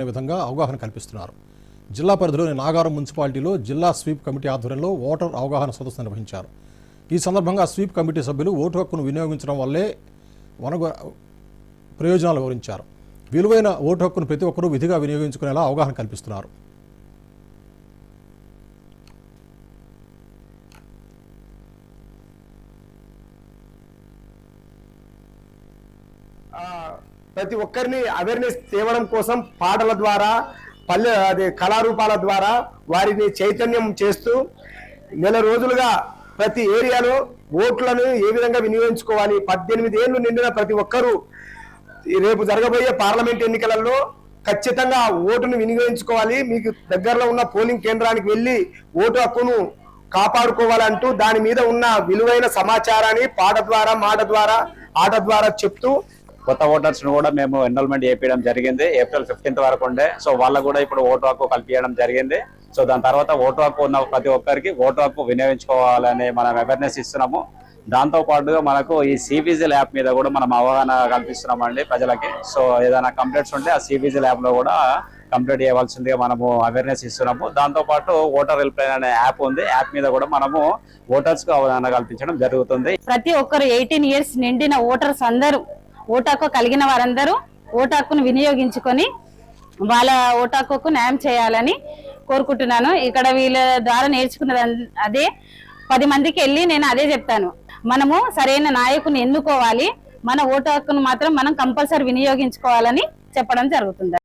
అనే విధంగా అవగాహన కల్పిస్తున్నారు. జిల్లా పరిధిలోని నాగారం మున్సిపాలిటీలో జిల్లా స్వీప్ కమిటీ ఆధ్వర్యంలో ఓటర్ అవగాహన సదస్సు నిర్వహించారు. ఈ సందర్భంగా స్వీప్ కమిటీ సభ్యులు ఓటు హక్కును వినియోగించడం వల్లే వనగ ప్రయోజనాలు వివరించారు. విలువైన ఓటు హక్కును ప్రతి ఒక్కరూ విధిగా వినియోగించుకునేలా అవగాహన కల్పిస్తున్నారు. ప్రతి ఒక్కరిని అవేర్నెస్ తేవడం కోసం పాటల ద్వారా పల్లె అది కళారూపాల ద్వారా వారిని చైతన్యం చేస్తూ నెల రోజులుగా ప్రతి ఏరియాలో ఓట్లను ఏ విధంగా వినియోగించుకోవాలి పద్దెనిమిది ఏళ్ళు నిండిన ప్రతి ఒక్కరూ రేపు జరగబోయే పార్లమెంట్ ఎన్నికలలో ఖచ్చితంగా ఓటును వినియోగించుకోవాలి. మీకు దగ్గరలో ఉన్న పోలింగ్ కేంద్రానికి వెళ్ళి ఓటు హక్కును కాపాడుకోవాలంటూ దాని మీద ఉన్న విలువైన సమాచారాన్ని పాట ద్వారా మాట ద్వారా ఆట ద్వారా చెప్తూ కొత్త ఓటర్స్ను కూడా మేము ఎన్రోల్మెంట్ చేయడం జరిగింది. ఏప్రిల్ ఫిఫ్టీన్త్ వరకు ఉండే. సో వాళ్ళకు కూడా ఇప్పుడు ఓటు హక్కు కల్పించడం జరిగింది. సో దాని తర్వాత ఓటు హక్కు ఉన్న ప్రతి ఒక్కరికి ఓటు హక్కు వినియోగించుకోవాలని మనం అవేర్నెస్ ఇస్తున్నాము. దాంతో పాటుగా మనకు ఈ సిబిజిల్ యాప్ మీద కూడా మనం అవగాహన కల్పిస్తున్నాం అండి ప్రజలకి. సో ఏదైనా కంప్లైంట్స్ ఉంటే ఆ సిబిజిల్ యాప్లో కూడా కంప్లీట్ చేయవలసిందిగా మనము అవేర్నెస్ ఇస్తున్నాము. దాంతో పాటు ఓటర్ హెల్ప్లైన్ అనే యాప్ ఉంది. యాప్ మీద కూడా మనము ఓటర్స్కు అవగాహన కల్పించడం జరుగుతుంది. ప్రతి ఒక్కరు ఎయిటీన్ ఇయర్స్ నిండిన ఓటర్స్ అందరూ ఓటాకు కలిగిన వారందరూ ఓటాకును వినియోగించుకొని వాళ్ళ ఓటు న్యాయం చేయాలని కోరుకుంటున్నాను. ఇక్కడ వీళ్ళ ద్వారా నేర్చుకున్నది అదే పది మందికి వెళ్ళి నేను అదే చెప్తాను. మనము సరైన నాయకుని ఎన్నుకోవాలి. మన ఓటు హక్కును మాత్రం మనం కంపల్సరీ వినియోగించుకోవాలని చెప్పడం జరుగుతుంది.